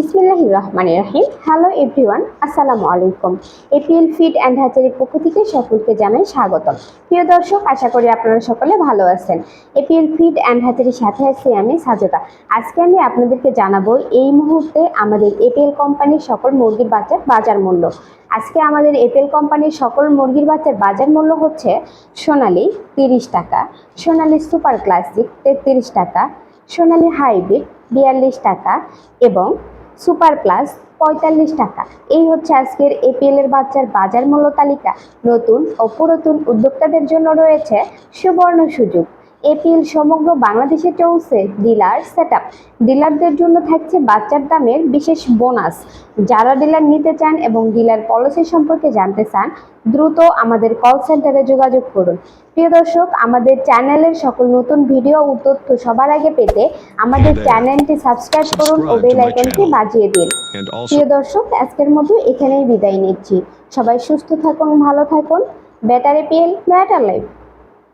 বিসমিল্লাহ রহমান রাহিম। Hello everyone আসসালামু আলাইকুম। এপিএল ফিড অ্যান্ড হ্যাচারির পক্ষ থেকে সকলকে জানাই স্বাগতম। প্রিয় দর্শক, আশা করি আপনারা সকলে ভালো আছেন। এপিএল ফিড অ্যান্ড হ্যাচারির সাথে আছি আমি সাজতা আজকে আমি আপনাদেরকে জানাব, এই মুহূর্তে আমাদের এপিএল কোম্পানির সকল মুরগির বাচ্চার বাজার মূল্য। আজকে আমাদের এপিএল কোম্পানির সকল মুরগির বাচ্চার বাজার মূল্য হচ্ছে সোনালি তিরিশ টাকা, সোনালি সুপার ক্লাসিক তেত্রিশ টাকা, সোনালি হাইব্রিড বিয়াল্লিশ টাকা এবং সুপার প্লাস পঁয়তাল্লিশ টাকা। এই হচ্ছে আজকের এপিএল এর বাচ্চার বাজার মূল্য তালিকা। নতুন ও পুরাতন উদ্যোক্তাদের জন্য রয়েছে সুবর্ণ সুযোগ। এপিএল সমগ্র বাংলাদেশে চলছে ডিলার সেট আপ ডিলারদের জন্য থাকছে বাচ্চার দামের বিশেষ বোনাস। যারা ডিলার নিতে চান এবং ডিলার পলিসি সম্পর্কে জানতে চান দ্রুত আমাদের কল সেন্টারে যোগাযোগ করুন। প্রিয় দর্শক আমাদের চ্যানেলের সকল নতুন ভিডিও ও তথ্য সবার আগে পেতে আমাদের চ্যানেলটি সাবস্ক্রাইব করুন ও বেল আইকনটি বাজিয়ে দিন। প্রিয় দর্শক আজকের মতো এখানেই বিদায় নিচ্ছি। সবাই সুস্থ থাকুন ভালো থাকুন। Better APL better life